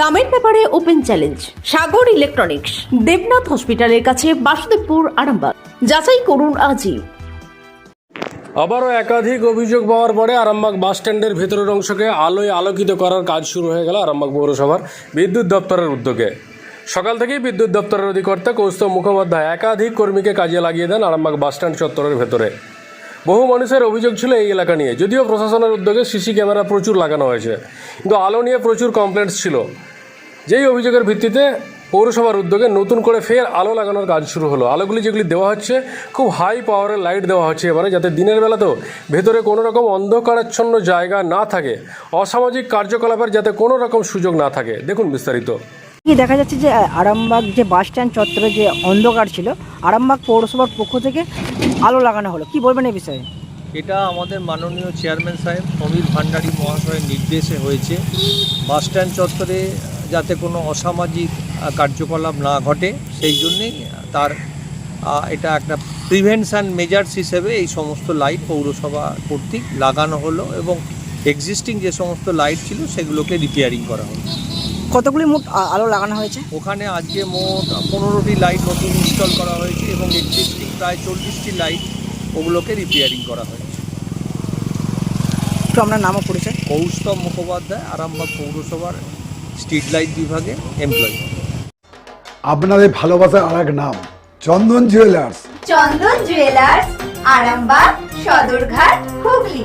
দামের ব্যাপারে open challenge, Sagar electronics, Debnath হসপিটালের কাছে বাসুদেবপুর, আরামবাগ। যাচাই করুন আজই। আবারও একাধিক অভিযোগ পাওয়ার পরে আরামবাগ বাস স্ট্যান্ডের ভেতরের অংশকে আলোয় আলোকিত করার কাজ শুরু হয়ে গেল আরামবাগ পৌরসভার বিদ্যুৎ দপ্তরের উদ্যোগে। সকাল থেকেই বিদ্যুৎ দপ্তরের অধিকর্তা কৌস্তব মুখোপাধ্যায় একাধিক কর্মীকে কাজে লাগিয়ে দেন আরামবাগ বাস স্ট্যান্ড চত্বরের ভেতরে। বহু মানুষের অভিযোগ ছিল এই এলাকা নিয়ে। যদিও প্রশাসনের উদ্যোগে সিসি ক্যামেরা প্রচুর লাগানো হয়েছে। কিন্তু আলো নিয়ে প্রচুর কমপ্লেন্টস ছিল। যেই অভিযোগের ভিত্তিতে পৌরসভার উদ্যোগে নতুন করে ফের আলো লাগানোর কাজ শুরু হলো। আলোগুলি যেগুলি দেওয়া হচ্ছে, খুব হাই পাওয়ারের লাইট দেওয়া হচ্ছে এবারে, যাতে দিনের বেলাতেও ভেতরে কোনো রকম অন্ধকারাচ্ছন্ন জায়গা না থাকে। অসামাজিক কার্যকলাপের যাতে কোনো রকম সুযোগ না থাকে। দেখুন বিস্তারিত। দেখা যাচ্ছে যে আরামবাগ যে বাস স্ট্যান্ড চত্বরে যে অন্ধকার ছিল, আরামবাগ পৌরসভার পক্ষ থেকে আলো লাগানো হলো। কি বলবেন এই বিষয়ে? এটা আমাদের মাননীয় চেয়ারম্যান সাহেব সমীর ভান্ডারী মহাশয়ের নির্দেশে হয়েছে। বাস স্ট্যান্ড চত্বরে যাতে কোনো অসামাজিক কার্যকলাপ না ঘটে, সেই জন্যেই তার এটা একটা প্রিভেনশান মেজার্স হিসেবে এই সমস্ত লাইট পৌরসভা কর্তৃক লাগানো হলো এবং এক্সিস্টিং যে সমস্ত লাইট ছিল, সেগুলোকে রিপেয়ারিং করা হলো। কতগুলি মোট আলো লাগানো হয়েছে? ওখানে আজকে মোট পনেরোটি লাইট নতুন ইনস্টল করা হয়েছে এবং এক্সিস্টিং প্রায় চল্লিশটি লাইট ওগুলোকে রিপেয়ারিং করা হয়েছে। একটু আপনার নামও পরিচয়? কৌস্তব মুখোপাধ্যায় আরামবাগ পৌরসভার স্ট্রিট লাইট বিভাগে এমপ্লয়ি আপনাদের ভালোবাসার আর এক নাম Chandan jewellers Chandan jewellers Arambagh Sadarghat Hooghly.